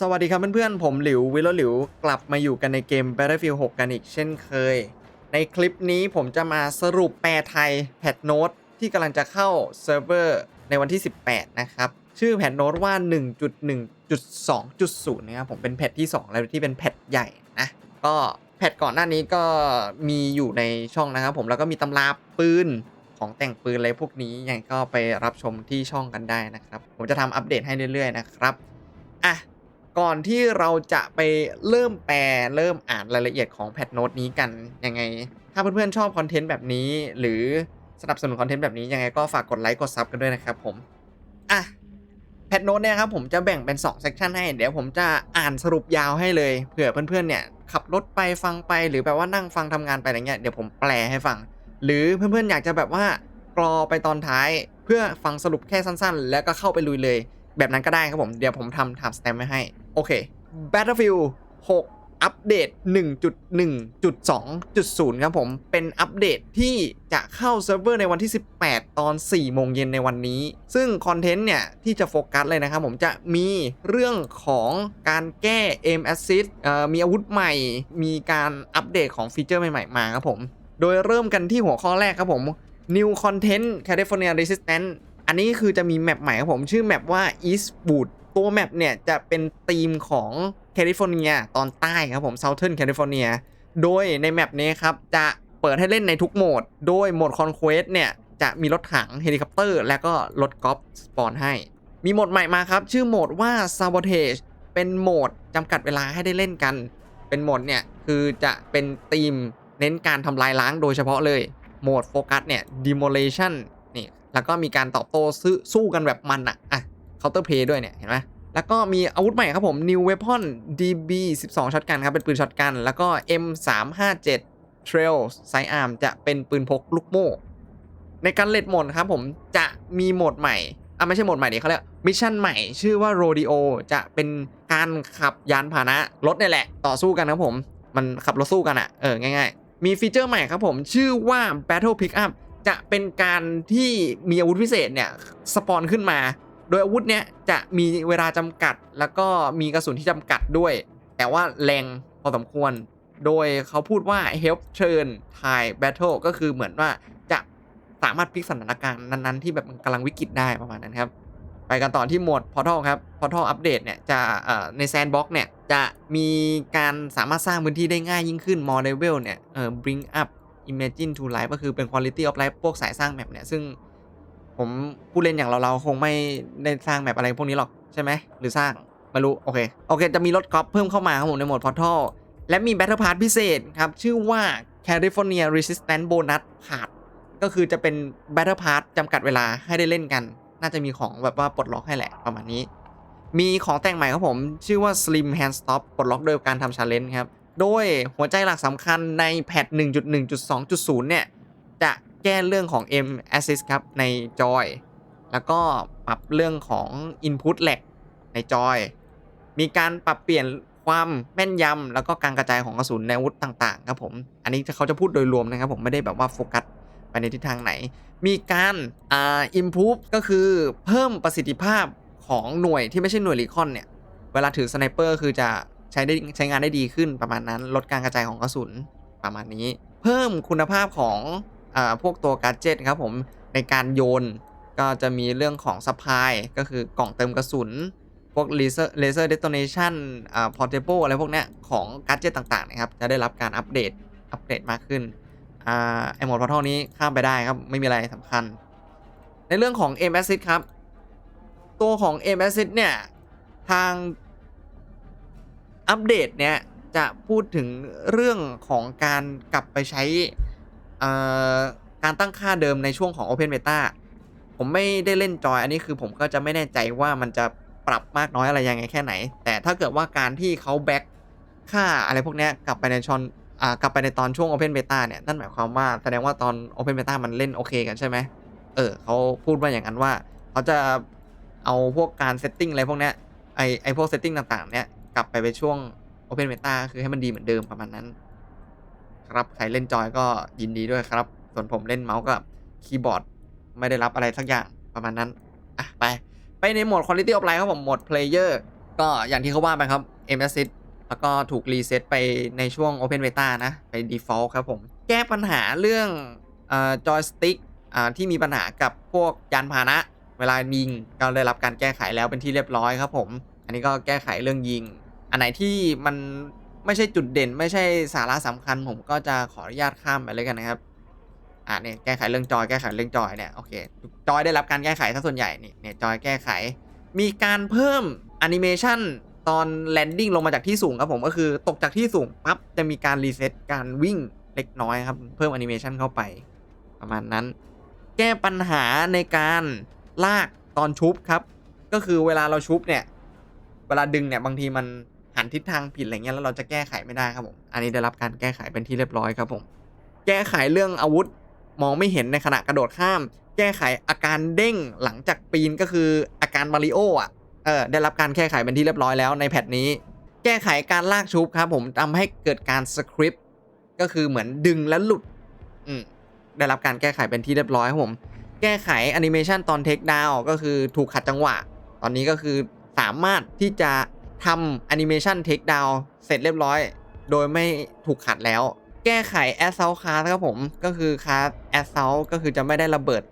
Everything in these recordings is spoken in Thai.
สวัสดีครับเพื่อนๆ ผมหลิววิโรหลิว กลับมาอยู่กันในเกม Battlefield 6 กันอีกเช่นเคย ในคลิปนี้ผมจะมาสรุปแปลไทยแพทโน้ตที่กำลังจะเข้าเซิร์ฟเวอร์ในวันที่ 18 นะครับ ชื่อแพทโน้ตว่า 1.1.2.0 นะครับ ผมเป็นแพทที่ 2 แล้วที่เป็นแพทใหญ่นะ ก็แพทก่อนหน้านี้ก็มีอยู่ในช่องนะครับผมแล้วก็มีตำราปืนของแต่งปืนอะไรพวกนี้ยังไงก็ไปรับชมที่ช่องกันได้นะครับ ผมจะทำอัปเดตให้เรื่อยๆนะครับอะ ก่อนที่เราจะไปเริ่มแปลเริ่มอ่านรายละเอียดของแพทโน้ตนี้กันยังไง ถ้าเพื่อนๆชอบคอนเทนต์แบบนี้ หรือสนับสนุนคอนเทนต์แบบนี้ยังไงก็ฝากกดไลค์กดซับกันด้วยนะครับผมอะแพทโน้ตเนี่ยครับผมจะแบ่งเป็น2เซกชันให้เดี๋ยวผมจะอ่านสรุปยาวให้เลยเผื่อเพื่อนๆเนี่ยขับรถไปฟังไปหรือแบบว่านั่งฟังทำงานไปอะไรเงี้ยเดี๋ยวผมแปลให้ฟัง หรือเพื่อนๆอยากจะแบบว่ากรอไปตอนท้าย เพื่อฟังสรุปแค่สั้น ๆ แล้วก็เข้าไปลุยเลย แบบนั้นก็ได้ครับผม เดี๋ยวผมทำ time stamp ไว้ให้ โอเค Battlefield 6 อัปเดต 1.1.2.0 ครับผม เป็นอัปเดตที่จะเข้าเซิร์ฟเวอร์ในวันที่ 18 ตอน 4 โมงเย็นในวันนี้ ซึ่งคอนเทนต์เนี่ย ที่จะโฟกัสเลยนะครับผมจะมีเรื่องของการแก้ aim assist มีอาวุธใหม่ มีการอัปเดตของฟีเจอร์ใหม่ ๆ มาครับผม โดยเริ่มกันที่หัวข้อแรกครับผม New Content California Resistance อันนี้คือจะมีแมปใหม่ครับผมชื่อแมปว่า Eastwood ตัวแมปเนี่ยจะเป็นธีมของแคลิฟอร์เนียตอนใต้ครับผม Southern California โดยในแมปนี้ครับจะเปิดให้เล่นในทุกโหมด โดยโหมด Conquest เนี่ยจะมีรถถังเฮลิคอปเตอร์ และก็รถกอล์ฟสปอนให้ มีโหมดใหม่มาครับ ชื่อโหมดว่า Sabotage เป็นโหมดจำกัดเวลาให้ได้เล่นกัน เป็นโหมดเนี่ยคือจะเป็นธีมเน้นการทำลายล้างโดยเฉพาะเลย โหมดโฟกัสเนี่ย demolition นี่แล้วก็มีการตอบโต้สู้อสู้กันแบบมันอะอะ counter play ด้วยเนี่ยเห็นไหมแล้วก็มีอาวุธใหม่ครับผม New Weapon DB 12ช็อตกันครับ เป็นปืนช็อตกัน แล้วก็ M 3 5 7 Trail Sidearm จะเป็นปืนพกลูกโม่ ในการเลดโหมดครับผมจะมีโหมดใหม่อะไม่ใช่โหมดใหม่ดิเขาเรียกมิชชั่นใหม่ชื่อว่า Rodeo จะเป็นการขับยานพาหนะรถนี่แหละ ต่อสู้กันครับผม มันขับรถสู้กันอะเออง่ายๆ มีฟีเจอร์ใหม่ครับผมชื่อว่า Battle Pickup จะเป็นการที่มีอาวุธพิเศษเนี่ยสปอนขึ้นมา โดยอาวุธเนี้ยจะมีเวลาจำกัด แล้วก็มีกระสุนที่จำกัดด้วย แต่ว่าแรงพอสมควร โดยเขาพูดว่า help turn tide battle ก็คือเหมือนว่าจะสามารถพลิกสถานการณ์นั้นๆที่แบบมันกำลังวิกฤตได้ประมาณนั้นครับ ไปกันต่อที่โหมด Portal ครับ Portal อัปเดตเนี่ยจะใน Sandbox เนี่ยจะมีการสามารถสร้างพื้นที่ได้ง่ายยิ่งขึ้น more level เนี่ยเอ่อ bring up imagine to life ก็คือเป็น quality of life พวกสายสร้างแมปเนี่ย ซึ่งผมผู้เล่นอย่างเราเราคงไม่ได้สร้างแมปอะไรพวกนี้หรอกใช่ไหม หรือสร้างไม่รู้ โอเค โอเค จะมีรถกอล์ฟเพิ่มเข้ามาครับผมในโหมด Portal และมี Battle Pass พิเศษครับ ชื่อว่า California Resistance Bonus Pass ก็คือจะเป็น Battle Pass จำกัดเวลาให้ได้เล่นกัน น่าจะมีของแบบว่าปลดล็อกให้แหละประมาณนี้มีของแต่งใหม่ครับผม ชื่อว่า Slim Hand Stop ปลดล็อกโดยการทำ challenge ครับ โดยหัวใจหลักสำคัญในแพท1.1.2.0 เนี่ย จะแก้เรื่องของ M Assist ครับ ในจอย แล้วก็ปรับเรื่องของ Input lag ในจอย มีการปรับเปลี่ยนความแม่นยำแล้วก็การกระจายของกระสุนในอาวุธต่าง ๆ ครับผม อันนี้เขาจะพูดโดยรวมนะครับผมไม่ได้แบบว่าโฟกัสไปในทิศทางไหน มีการอ่า improve ก็คือเพิ่มประสิทธิภาพของหน่วยที่ไม่ใช่หน่วยรีคอนเนี่ย เวลาถือสไนเปอร์คือจะ ใช้ได้ใช้งานได้ดีขึ้นประมาณนั้น ลดการกระจายของกระสุนประมาณนี้ เพิ่มคุณภาพของอพวกตัวการ์เจ็ตครับผมในการโยนก็จะมีเรื่องของสปายก็คือกล่องเติมกระสุน พวกเลเซอร์เลเซอร์เดโตเนชันอ่าพอร์เทเบิลอะไรพวกเนี้ยของการ์เจ็ตต่างๆนะครับ จะได้รับการอัปเดตอัปเดตมากขึ้นอ่าไอโหมดพอร์ทัลนี้ข้ามไปได้ครับ ไม่มีอะไรสำคัญ ในเรื่องของ M a s s i ครับ ตัวของ M a s s i เนี่ย ทาง อัปเดตเนี่ยจะพูดถึงเรื่องของการกลับไปใช้การตั้งค่าเดิมในช่วงของ Open Beta ผมไม่ได้เล่นจอย อันนี้คือผมก็จะไม่แน่ใจว่ามันจะปรับมากน้อยอะไรยังไงแค่ไหน แต่ถ้าเกิดว่าการที่เขาแบ็กค่าอะไรพวกนี้กลับไปในชอนอ่ากลับไปในตอนช่วง Open Beta เนี่ยนั่นหมายความว่าแสดงว่าตอน Open Beta มันเล่นโอเคกันใช่ไหมเออเขาพูดว่าอย่างนั้นว่า เขาจะเอาพวกการเซตติ้งอะไรพวกนี้ไอไอพวกเซตติ้งต่างๆ เนี้ย กลับไปไปช่วง Open Beta คือให้มันดีเหมือนเดิมประมาณนั้น ครับใครเล่นจอยก็ยินดีด้วยครับ ส่วนผมเล่นเมาส์กับคีย์บอร์ดไม่ได้รับอะไรสักอย่างประมาณนั้นอะไป ไปในโหมด Quality of Life ครับผมโหมด Player ก็อย่างที่เขาว่าไปครับ m s i t แล้วก็ถูกรีเซ็ตไปในช่วง Open Beta นะ ไป Default ครับผม แก้ปัญหาเรื่องจอยสติ๊กที่มีปัญหากับพวกยานพาหนะ เวลายิงก็ได้รับการแก้ไขแล้วเป็นที่เรียบร้อยครับผม อันนี้ก็แก้ไขเรื่องยิง อันไหนที่มันไม่ใช่จุดเด่น ไม่ใช่สาระสำคัญ ผมก็จะขออนุญาตข้ามไปเลยกันนะครับอ่าเนี่ยแก้ไขเรื่องจอยแก้ไขเรื่องจอยเนี่ยโอเคจอยได้รับการแก้ไขถ้าส่วนใหญ่นี่เนี่ยจอยแก้ไข มีการเพิ่มแอนิเมชันตอนแลนดิ้งลงมาจากที่สูงครับผมก็คือตกจากที่สูงปั๊บจะมีการรีเซ็ตการวิ่งเล็กน้อยครับ เพิ่มแอนิเมชันเข้าไป ประมาณนั้น แก้ปัญหาในการลากตอนชุบครับ ก็คือเวลาเราชุบเนี่ย เวลาดึงเนี่ยบางทีมัน หันทิศทางผิดอะไรเงี้ยแล้วเราจะแก้ไขไม่ได้ครับผมอันนี้ได้รับการแก้ไขเป็นที่เรียบร้อยครับผมแก้ไขเรื่องอาวุธมองไม่เห็นในขณะกระโดดข้าม แก้ไขอาการเด้งหลังจากปีนก็คืออาการมาริโออะเออได้รับการแก้ไขเป็นที่เรียบร้อยแล้วในแพทนี้ แก้ไขการลากชุบครับผมทำให้เกิดการสคริปต์ก็คือเหมือนดึงแล้วหลุดอืมได้รับการแก้ไขเป็นที่เรียบร้อยครับผมแก้ไขแอนิเมชันตอนเทคดาวก็คือถูกขัดจังหวะ ตอนนี้ก็คือสามารถที่จะ ทำแอนิเมชันเทคดาวเสร็จเรียบร้อย โดยไม่ถูกขัดแล้ว แก้ไขแอสเซลคาร์ครับผมก็คือคาร์แอสเซลก็คือจะไม่ได้ระเบิด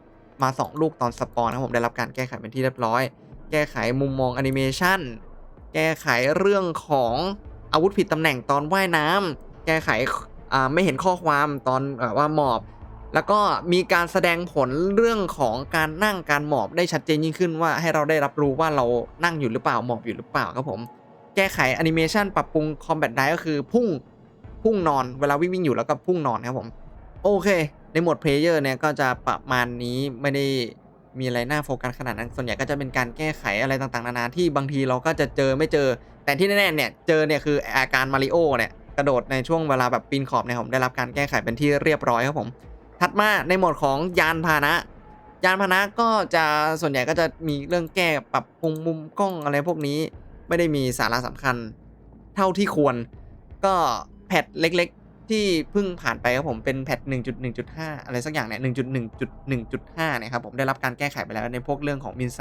มา 2 ลูกตอนสปอนครับผมได้รับการแก้ไขเป็นที่เรียบร้อย แก้ไขมุมมองแอนิเมชันแก้ไขเรื่องของอาวุธผิดตำแหน่งตอนว่ายน้ำแก้ไขไม่เห็นข้อความตอนอว่าหมอบ แล้วก็มีการแสดงผลเรื่องของการนั่งการหมอบได้ชัดเจนยิ่งขึ้นว่าให้เราได้รับรู้ว่าเรานั่งอยู่หรือเปล่าหมอบอยู่หรือเปล่าครับผม ก้ไขแอนิเมชันปรับปรุงคอมแบทได้ก็คือพุ่งพุ่งนอนเวลาวิ่งวิ่งอยู่แล้วก็พุ่งนอนครับผม โอเค ในโหมดเพลเยอร์เนี่ยก็จะประมาณนี้ไม่ได้มีอะไรน่าโฟกัสขนาดนั้นส่วนใหญ่ก็จะเป็นการแก้ไขอะไรต่างๆ นานาที่บางทีเราก็จะเจอไม่เจอ แต่ที่แน่ๆเนี่ยเจอเนี่ยคืออาการมาริโอเนี่ยกระโดดในช่วงเวลาแบบปีนขอบเนี่ยผมได้รับการแก้ไขเป็นที่เรียบร้อยครับผม ถัดมาในโหมดของยานพาหนะ ยานพาหนะก็จะส่วนใหญ่ก็จะมีเรื่องแก้ปรับปรุงมุมกล้องอะไรพวกนี้ ไม่ได้มีสาระสำคัญ เท่าที่ควร ก็แพทเล็กๆ ที่เพิ่งผ่านไปครับผมเป็นแพท1.1.5 อะไรสักอย่างเนี่ย1.1.1.5เนี่ยครับผมได้รับการแก้ไขไปแล้วในพวกเรื่องของมินไซ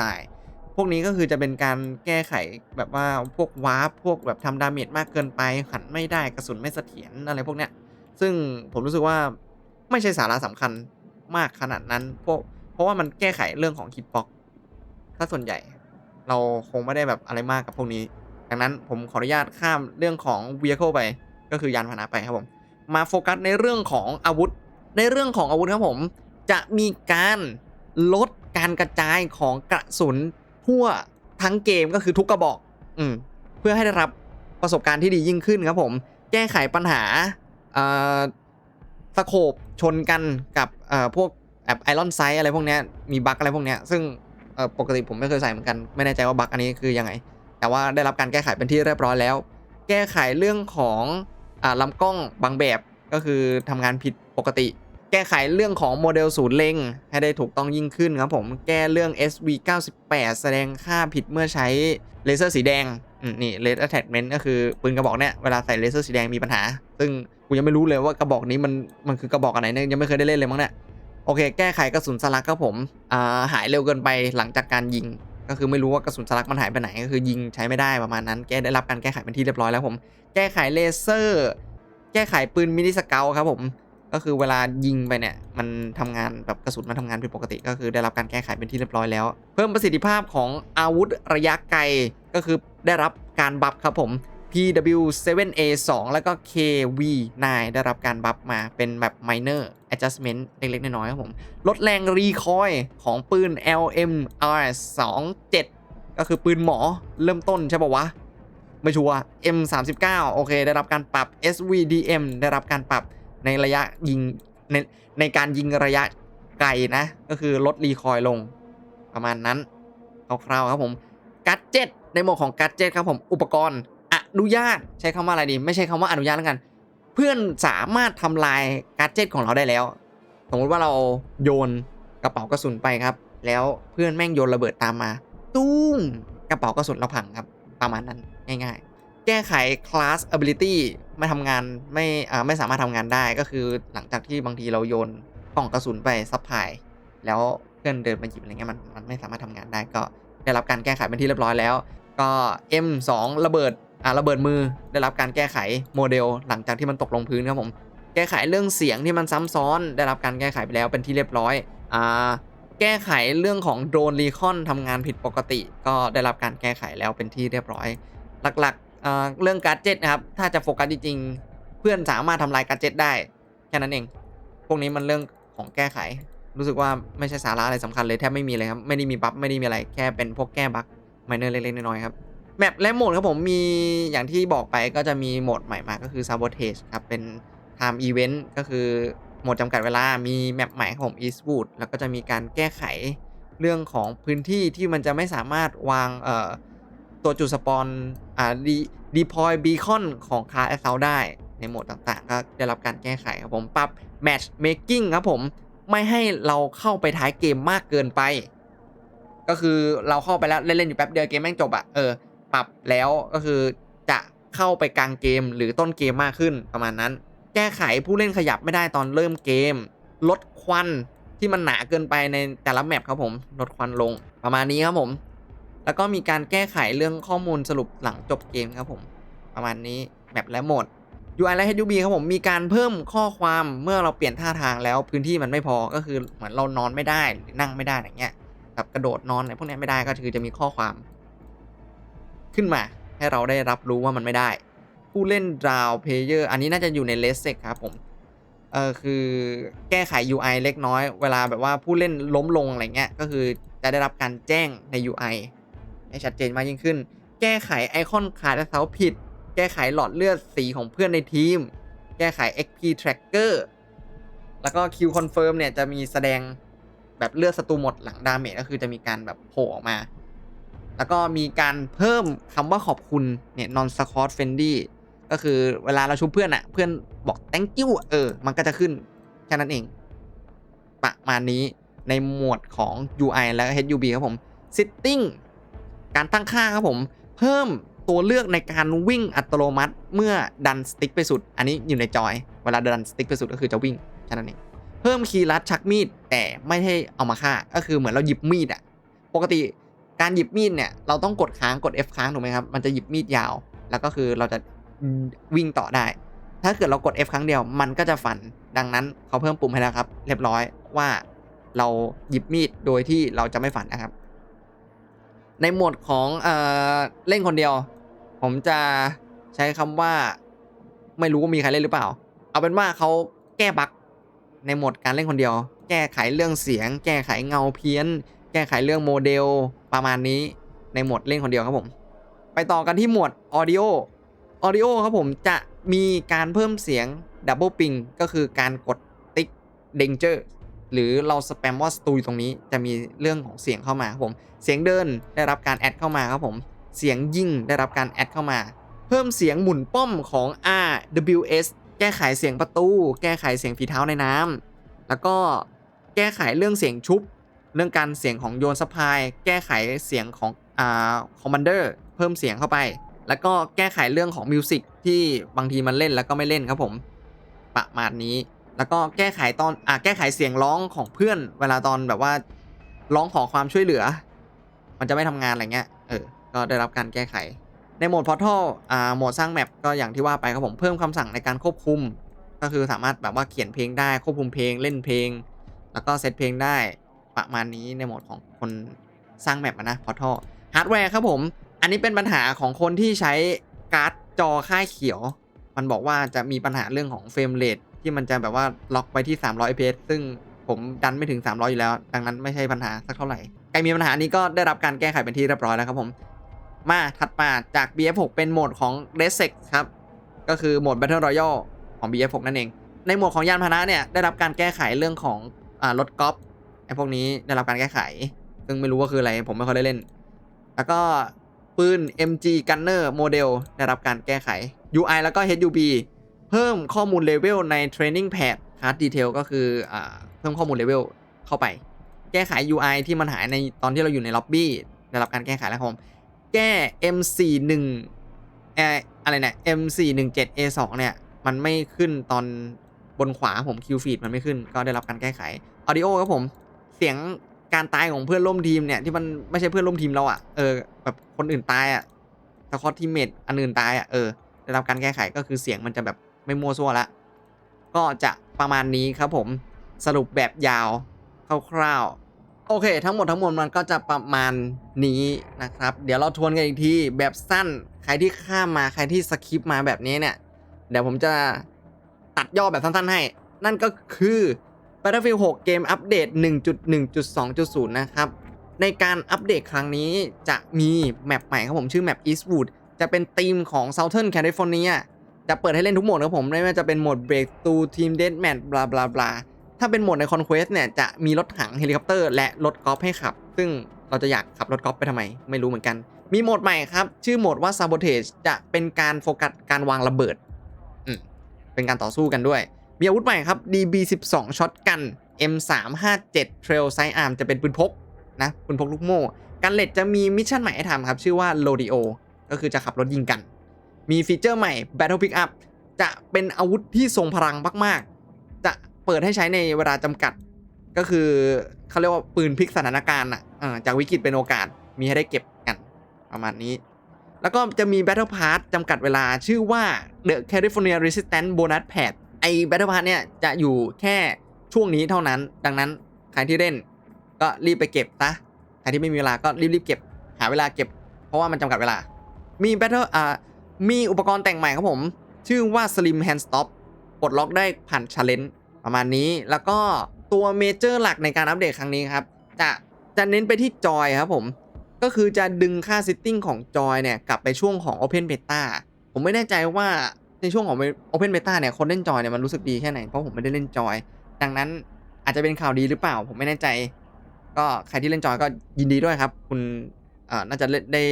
พวกนี้ก็คือจะเป็นการแก้ไขแบบว่าพวกวาร์ปพวกแบบทำดาเมจมากเกินไปหันไม่ได้กระสุนไม่เสถียรอะไรพวกเนี้ยซึ่งผมรู้สึกว่าไม่ใช่สาระสำคัญมากขนาดนั้น เพราะเพราะว่ามันแก้ไขเรื่องของคิดบ็อกถ้าส่วนใหญ่ เราคงไม่ได้แบบอะไรมากกับพวกนี้ ดังนั้นผมขออนุญาตข้ามเรื่องของ vehicle ไป ก็คือยานพาหนะไปครับผม มาโฟกัสในเรื่องของอาวุธ ในเรื่องของอาวุธครับผม จะมีการลดการกระจายของกระสุนทั่วทั้งเกมก็คือทุกกระบอก อืม เพื่อให้ได้รับประสบการณ์ที่ดียิ่งขึ้นครับผม แก้ไขปัญหาสโคบชนกันกับพวกแบบไอรอนไซส์อะไรพวกนี้มีบั๊กอะไรพวกนี้ซึ่ง ปกติผมไม่เคยใส่เหมือนกันไม่แน่ใจว่าบั๊กอันนี้คือยังไง แต่ว่าได้รับการแก้ไขเป็นที่เรียบร้อยแล้ว แก้ไขเรื่องของอลำกล้องบางแบบก็คือทำงานผิดปกติ แก้ไขเรื่องของโมเดลศูนย์เล็งให้ได้ถูกต้องยิ่งขึ้นครับผมแก้เรื่อง SV98 แสดงค่าผิดเมื่อใช้เลเซอร์สีแดงนี่เลเซอร์แท็กเมนต์ก็คือปืนกระบอกเนี้ยเวลาใส่เลเซอร์สีแดงมีปัญหา ซึ่งกูยังไม่รู้เลยว่ากระบอกนี้มันมันคือกระบอกอะไรเนี่ยยังไม่เคยได้เล่นเลยมั้งเนี่ย โอเค แก้ไขกระสุนสลักครับผมอ่าหายเร็วเกินไปหลังจากการยิง ก็คือไม่รู้ว่ากระสุนสลักมันหายไปไหนก็คือยิงใช้ไม่ได้ประมาณนั้นแก้ได้รับการแก้ไขเป็นที่เรียบร้อยแล้วผม แก้ไขเลเซอร์ แก้ไขปืนมินิสเกลครับผม ก็คือเวลายิงไปเนี่ยมันทำงานแบบกระสุนมันทำงานผิดปกติ ก็คือได้รับการแก้ไขเป็นที่เรียบร้อยแล้ว เพิ่มประสิทธิภาพของอาวุธระยะไกลก็คือได้รับการบัฟครับผม PW7A2 แล้วก็ KV9 ได้รับการบัฟมาเป็นแบบ minor adjustment เล็กๆ น้อยๆครับผม ลดแรงรีคอยของปืน LMR27 ก็คือปืนหมอเริ่มต้นใช่ป่าวะ ไม่ชัวร์ M39 โอเค ได้รับการปรับ SVDM ได้รับการปรับในระยะยิง ในในการยิงระยะไกลนะ ก็คือลดรีคอยลงประมาณนั้นคร่าวๆครับผมกัดเจ็ตในหมวดของกัดเจ็ตครับผมอุปกรณ์ นุญาตใช้คำว่าอะไรดี ไม่ใช่คำว่าอนุญาตแล้วกัน เพื่อนสามารถทำลายการ์เจ็ตของเราได้แล้ว สมมติว่าเราโยนกระเป๋ากระสุนไปครับ แล้วเพื่อนแม่งโยนระเบิดตามมา ตุ้มกระเป๋ากระสุนเราพังครับ ประมาณนั้นง่ายๆ แก้ไข class ability ไม่ทำงานไม่ไม่สามารถทำงานได้ก็คือหลังจากที่บางทีเราโยนกล่องกระสุนไปซับพลายแล้วเพื่อนเดินมาหยิบอะไรเงี้ยมันมันไม่สามารถทำงานได้ก็ได้รับการแก้ไขเป็นที่เรียบร้อยแล้ว ก็ M2 ระเบิด อ่าระเบิดมือได้รับการแก้ไขโมเดล หลังจากที่มันตกลงพื้นครับผม แก้ไขเรื่องเสียงที่มันซ้ำซ้อนได้รับการแก้ไขไปแล้วเป็นที่เรียบร้อยอ่าแก้ไขเรื่องของโดรนรีคอนทำงานผิดปกติ ก็ได้รับการแก้ไขแล้วเป็นที่เรียบร้อย หลักๆเรื่องการ์ดเจ็ตนะครับถ้าจะโฟกัสจริงๆเพื่อนสามารถทำลายการ์ดเจ็ตได้แค่นั้นเอง พวกนี้มันเรื่องของแก้ไข รู้สึกว่าไม่ใช่สาระอะไรสำคัญเลยแทบไม่มีเลยครับไม่ได้มีบัฟไม่ได้มีอะไรแค่เป็นพวกแก้บั๊กไมเนอร์เล็กๆน้อยๆครับ แมปและโหมดครับผมมีอย่างที่บอกไปก็จะมีโหมดใหม่มาก็คือ Sabotage ครับ เป็น Time Event ก็คือโหมดจำกัดเวลา มีแมปใหม่ของ Eastwood แล้วก็จะมีการแก้ไขเรื่องของพื้นที่ที่มันจะไม่สามารถวางเอ่อตัวจุดสปอนอ่าดีดีพอยบีคอนของคาร์แอสเซาได้ในโหมดต่างๆ ก็ได้รับการแก้ไขครับผมปรับ Match Making ครับผมไม่ให้เราเข้าไปท้ายเกมมากเกินไป ก็คือเราเข้าไปแล้วเล่นๆอยู่แป๊บเดียวเกมแม่งจบอะเออ ปรับแล้วก็คือจะเข้าไปกลางเกมหรือต้นเกมมากขึ้นประมาณนั้น แก้ไขผู้เล่นขยับไม่ได้ตอนเริ่มเกม ลดควันที่มันหนาเกินไปในแต่ละแมปครับผมลดควันลงประมาณนี้ครับผม แล้วก็มีการแก้ไขเรื่องข้อมูลสรุปหลังจบเกมครับผม ประมาณนี้แมปและโหมด UI และ HUB ครับผมมีการเพิ่มข้อความเมื่อเราเปลี่ยนท่าทางแล้วพื้นที่มันไม่พอก็คือเหมือนเรานอนไม่ได้หรือนั่งไม่ได้อย่างเงี้ยแบบกระโดดนอนอะไรพวกนี้ไม่ได้ก็คือจะมีข้อความ ขึ้นมาให้เราได้รับรู้ว่ามันไม่ได้ ผู้เล่นดาวเพเยอร์อันนี้น่าจะอยู่ในเลสเซกครับผมเออคือแก้ไข UI เล็กน้อย เวลาแบบว่าผู้เล่นล้มลงอะไรเงี้ยก็คือจะได้รับการแจ้งใน UI ให้ชัดเจนมากยิ่งขึ้น แก้ไขไอคอนขาดและเสาผิด แก้ไขหลอดเลือดสีของเพื่อนในทีม แก้ไข XP Tracker แล้วก็ Q Confirm เนี่ยจะมีแสดงแบบเลือดศัตรูหมดหลังดาเมจก็คือจะมีการแบบโผล่ออกมา แล้วก็มีการเพิ่มคำว่าขอบคุณเนี่ย non squad friendly ก็คือเวลาเราชุบเพื่อนอะเพื่อนบอก thank you เออ มันก็จะขึ้น แค่นั้นเอง ประมาณนี้ในหมวดของ UI และ HUB ครับผม Sitting การตั้งค่าครับผม เพิ่มตัวเลือกในการวิ่งอัตโนมัติ เมื่อดันสติ๊กไปสุด อันนี้อยู่ในจอย เวลาดันสติ๊กไปสุดก็คือจะวิ่งแค่นั้นเอง เพิ่มคีย์ลัดชักมีดแต่ไม่ให้เอามาฆ่า ก็คือเหมือนเราหยิบมีดอะปกติ การหยิบมีดเนี่ยเราต้องกดค้างกด F ค้างถูกไหมครับมันจะหยิบมีดยาว แล้วก็คือเราจะวิ่งต่อได้ ถ้าเกิดเรากด F ครั้งเดียวมันก็จะฟัน ดังนั้นเขาเพิ่มปุ่มให้แล้วครับ เรียบร้อยว่าเราหยิบมีดโดยที่เราจะไม่ฝันนะครับ ในโหมดของเอ่อเล่นคนเดียว ผมจะใช้คำว่าไม่รู้ว่ามีใครเล่นหรือเปล่า เอาเป็นว่าเขาแก้บั๊กในโหมดการเล่นคนเดียว แก้ไขเรื่องเสียง แก้ไขเงาเพี้ยน แก้ไขเรื่องโมเดล ประมาณนี้ในโหมดเล่นคนเดียวครับผม ไปต่อกันที่หมวด Audio Audio ครับผมจะมีการเพิ่มเสียง Double Ping ก็คือการกดติ๊ก Danger หรือเราสแปมว่าสตูอยู่ตรงนี้จะมีเรื่องของเสียงเข้ามาครับผมเสียงเดินได้รับการแอดเข้ามาครับผมเสียงยิ่งได้รับการแอดเข้ามา เพิ่มเสียงหมุนป้อมของ RWS แก้ไขเสียงประตู แก้ไขเสียงฝีเท้าในน้ำแล้วก็แก้ไขเรื่องเสียงชุบ เรื่องการเสียงของโยนสปายแก้ไขเสียงของอ่าคอมมานเดอร์เพิ่มเสียงเข้าไป แล้วก็แก้ไขเรื่องของมิวสิกที่บางทีมันเล่นแล้วก็ไม่เล่นครับผมประมาณนี้ แล้วก็แก้ไขตอนอ่าแก้ไขเสียงร้องของเพื่อน เวลาตอนแบบว่าร้องขอความช่วยเหลือ มันจะไม่ทำงานอะไรเงี้ยเออก็ได้รับการแก้ไข ในโหมด Portal อ่าโหมดสร้างแมปก็อย่างที่ว่าไปครับผมเพิ่มคำสั่งในการควบคุม ก็คือสามารถแบบว่าเขียนเพลงได้ควบคุมเพลงเล่นเพลง แล้วก็เซตเพลงได้ ประมาณนี้ในโหมดของคนสร้างแมปนะ Portal ฮาร์ดแวร์ครับผม อันนี้เป็นปัญหาของคนที่ใช้การ์ดจอค่ายเขียว มันบอกว่าจะมีปัญหาเรื่องของเฟรมเรทที่มันจะแบบว่าล็อกไปที่ 300 fps ซึ่งผมดันไม่ถึง 300 อยู่แล้ว ดังนั้นไม่ใช่ปัญหาสักเท่าไหร่ใครมีปัญหานี้ก็ได้รับการแก้ไขเป็นที่เรียบร้อยแล้วครับผม มาถัดมาจาก BF6 เป็นโหมดของ r e s e x ครับ ก็คือโหมด Battle Royale ของ BF6 นั่นเอง ในโหมดของยานพาหนะเนี่ยได้รับการแก้ไขเรื่องของอรถกอล์ฟ ไอ้พวกนี้ได้รับการแก้ไข ซึ่งไม่รู้ว่าคืออะไร ผมไม่ค่อยได้เล่น แล้วก็ปืน MG Gunner โมเดลได้รับการแก้ไข UI แล้วก็ HUB เพิ่มข้อมูลเลเวลใน Training Pad Card Detail ก็คืออเพิ่มข้อมูลเลเวลเข้าไป แก้ไข UI ที่มันหายในตอนที่เราอยู่ในล็อบบี้ได้รับการแก้ไขแล้วครับผมแก้ M41 อะไรเนี่ย M417A2 เนี่ย มันไม่ขึ้นตอนบนขวาผม Q feed มันไม่ขึ้น ก็ได้รับการแก้ไข Audio ครับผม เสียงการตายของเพื่อนร่วมทีมเนี่ยที่มันไม่ใช่เพื่อนร่วมทีมเราอะ่ะเออแบบคนอื่นตายอะ่ะสคอทีมเมทอันอื่นตายอะ่ะเออได้รับการแก้ไขก็คือเสียงมันจะแบบไม่มั่วซั่วละก็จะประมาณนี้ครับผมสรุปแบบยาวคร่าวๆโอเค ทั้งหมดทั้งมวลมันก็จะประมาณนี้นะครับ เดี๋ยวเราทวนกันอีกทีแบบสั้นใครที่ข้ามมาใครที่สคิปมาแบบนี้เนี่ยเดี๋ยวผมจะตัดย่อแบบสั้นๆให้ นั่นก็คือ Battlefield 6 เกมอัปเดต 1.1.2.0 นะครับ ในการอัปเดตครั้งนี้จะมีแมปใหม่ครับผมชื่อแมป Eastwood จะเป็นธีมของ Southern California จะเปิดให้เล่นทุกโหมดครับผมไม่ว่าจะเป็นโหมด Breakthrough Team Deathmatch บลาบลาบลาถ้าเป็นโหมดใน Conquest เนี่ยจะมีรถถังเฮลิคอปเตอร์และรถกอล์ฟให้ขับ ซึ่งเราจะอยากขับรถกอล์ฟไปทำไม ไม่รู้เหมือนกัน มีโหมดใหม่ครับ ชื่อโหมดว่า Sabotage จะเป็นการโฟกัสการวางระเบิด เป็นการต่อสู้กันด้วย มีอาวุธใหม่ครับ DB12 ช็อตกัน M357 Trail Sidearm จะเป็นปืนพกนะปืนพกลูกโม่กันเล็ดจะมีมิชชั่นใหม่ให้ทำครับ ชื่อว่า Rodeo ก็คือจะขับรถยิงกัน มีฟีเจอร์ใหม่ Battle Pickup จะเป็นอาวุธที่ทรงพลังมาก ๆ จะเปิดให้ใช้ในเวลาจำกัด ก็คือเขาเรียกว่าปืนพลิกสถานการณ์อะจากวิกฤตเป็นโอกาสมีให้ได้เก็บกันประมาณนี้ แล้วก็จะมี Battle Pass จำกัดเวลาชื่อว่า The California Resistance Bonus Pass ไอ้ Battle Pass เนี่ยจะอยู่แค่ช่วงนี้เท่านั้น ดังนั้นใครที่เล่นก็รีบไปเก็บซะใครที่ไม่มีเวลาก็รีบๆเก็บ หาเวลาเก็บ เพราะว่ามันจำกัดเวลา มี Battle อ่ามีอุปกรณ์แต่งใหม่ครับผม ชื่อว่า Slim Hand Stop ปลดล็อกได้ผ่าน Challenge ประมาณนี้ แล้วก็ตัวเมเจอร์หลักในการอัปเดตครั้งนี้ครับ จะจะเน้นไปที่จอยครับผม ก็คือจะดึงค่าซิตติ้งของจอยเนี่ย กลับไปช่วงของ Open Beta ผมไม่แน่ใจว่า ในช่วงของ Open Beta เนี่ยคนเล่นจอยเนี่ยมันรู้สึกดีแค่ไหน เพราะผมไม่ได้เล่นจอย ดังนั้นอาจจะเป็นข่าวดีหรือเปล่า ผมไม่แน่ใจ ก็ใครที่เล่นจอยก็ยินดีด้วยครับ คุณอ่อน่าจะเล่นได้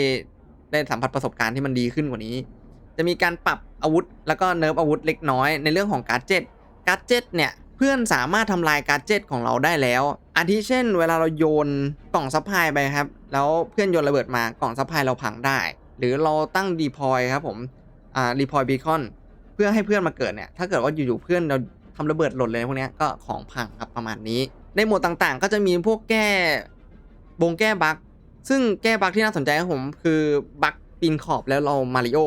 ได้สัมผัสประสบการณ์ที่มันดีขึ้นกว่านี้ จะมีการปรับอาวุธ แล้วก็เนิร์ฟอาวุธเล็กน้อย ในเรื่องของการ์ดเจ็ตการ์ดเจ็ตเนี่ยเพื่อนสามารถทำลายการ์ดเจ็ตของเราได้แล้ว อาทิเช่น เวลาเราโยนกล่องซัพพลายไปครับ แล้วเพื่อนโยนระเบิดมากล่องซัพพลายเราพังได้ หรือเราตั้งดีพอยครับผม อ่าดีพอยบีคอน เพื่อให้เพื่อนมาเกิดเนี่ยถ้าเกิดว่าอยู่ๆเพื่อนเราทำระเบิดหล่นเลยพวกนี้ก็ของพังครับประมาณนี้ ในหมวดต่างๆ ก็จะมีพวกแก้บงแก้บั๊กซึ่งแก้บั๊กที่น่าสนใจครับผมคือบั๊กปีนขอบแล้วเรามาริโอ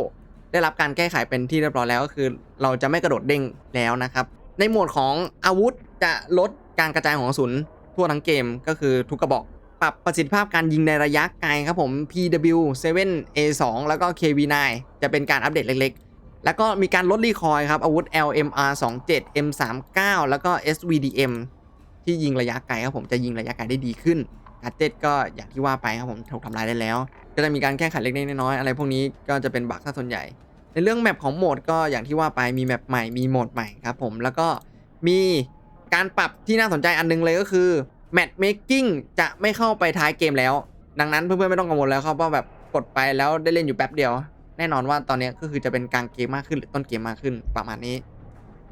ได้รับการแก้ไขเป็นที่เรียบร้อยแล้วก็คือ เราจะไม่กระโดดเด้งแล้วนะครับ ในหมวดของอาวุธจะลดการกระจายของกระสุนทั่วทั้งเกมก็คือทุกกระบอก ปรับประสิทธิภาพการยิงในระยะไกลครับผม PW7A2 แล้วก็ KV9 จะเป็นการอัปเดตเล็กๆ แล้วก็มีการลดรีคอยครับอาวุธ LMR27 M39 แล้วก็ SVDM ที่ยิงระยะไกลครับผมจะยิงระยะไกลได้ดีขึ้นการเจ็ตก็อย่างที่ว่าไปครับผมถูกทำลายได้แล้ว ก็จะมีการแก้ไขเล็กๆน้อยๆอะไรพวกนี้ก็จะเป็นบั๊กซะส่วนใหญ่ ในเรื่องแมปของโหมดก็อย่างที่ว่าไปมีแมปใหม่มีโหมดใหม่ครับผมแล้วก็มีการปรับที่น่าสนใจอันนึงเลยก็คือแมทเมคกิ้งจะไม่เข้าไปท้ายเกมแล้ว ดังนั้นเพื่อนๆไม่ต้องกังวลแล้วครับว่าแบบกดไปแล้วได้เล่นอยู่แป๊บเดียว แน่นอนว่าตอนนี้ก็คือจะเป็นกลางเกมมากขึ้นหรือต้นเกมมากขึ้นประมาณนี้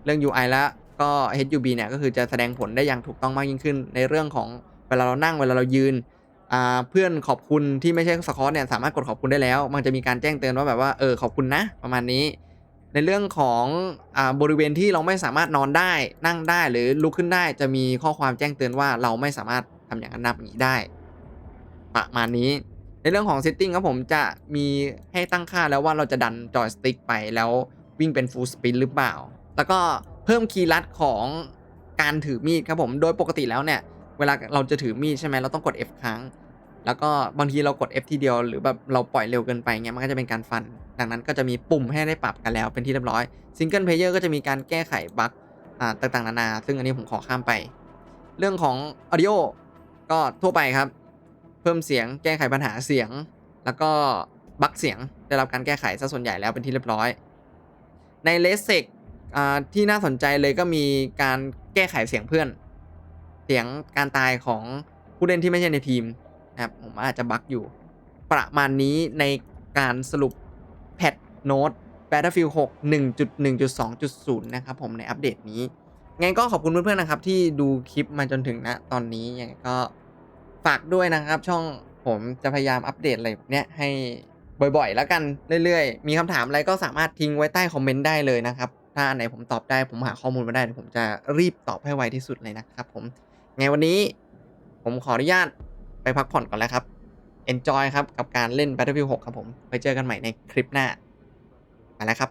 เรื่อง UI แล้วก็ HUB เนี่ยก็คือจะแสดงผลได้อย่างถูกต้องมากยิ่งขึ้น ในเรื่องของเวลาเรานั่งเวลาเรายืนเพื่อนขอบคุณที่ไม่ใช่สคอตเนี่ยสามารถกดขอบคุณได้แล้ว มันจะมีการแจ้งเตือนว่าแบบว่าเออขอบคุณนะประมาณนี้ ในเรื่องของอบริเวณที่เราไม่สามารถนอนได้นั่งได้หรือลุกขึ้นได้ จะมีข้อความแจ้งเตือนว่าเราไม่สามารถทำอย่างนั้นนับอย่างนี้ได้ ประมาณนี้ ในเรื่องของ setting ครับผมจะมีให้ตั้งค่าแล้วว่าเราจะดันจอยสติ๊กไปแล้ววิ่งเป็น full spin หรือเปล่า แล้วก็เพิ่มคีย์ลัดของการถือมีดครับผม โดยปกติแล้วเนี่ย เวลาเราจะถือมีดใช่ไหมเราต้องกด F ค้าง แล้วก็บางทีเรากด F ทีเดียวหรือแบบเราปล่อยเร็วเกินไปเงี้ยมันก็จะเป็นการฟัน ดังนั้นก็จะมีปุ่มให้ได้ปรับกันแล้วเป็นที่เรียบร้อยซิงเกิลเพลเยอร์ก็จะมีการแก้ไขบั๊กต่างๆนานา ซึ่งอันนี้ผมขอข้ามไป เรื่องของ Audio ก็ทั่วไปครับ พิ่มเสียงแก้ไขปัญหาเสียง แล้วก็บั๊กเสียงได้รับการแก้ไขซะส่วนใหญ่แล้วเป็นที่เรียบร้อย ในเลสเซกที่น่าสนใจเลยก็มีการแก้ไขเสียงเพื่อน เสียงการตายของผู้เล่นที่ไม่ใช่ในทีมนะครับผมอาจจะบั๊กอยู่ ประมาณนี้ในการสรุปแพทโน้ต Battlefield 6 1.1.2.0 นะครับผมในอัปเดตนี้ ไงก็ขอบคุณเพื่อนๆนะครับที่ดูคลิปมาจนถึงณตอนนี้ยังไงก็ ฝากด้วยนะครับ ช่องผมจะพยายามอัปเดตอะไรแบบเนี้ยให้บ่อยๆ แล้วกันเรื่อยๆ มีคำถามอะไรก็สามารถทิ้งไว้ใต้คอมเมนต์ได้เลยนะครับ ถ้าอันไหนผมตอบได้ผมหาข้อมูลมาได้ ผมจะรีบตอบให้ไวที่สุดเลยนะครับผมไงวันนี้ผมขออนุญาตไปพักผ่อนก่อนแล้วครับ enjoy ครับ กับการเล่น Battlefield 6 ครับผม ไปเจอกันใหม่ในคลิปหน้าไปแล้วครับ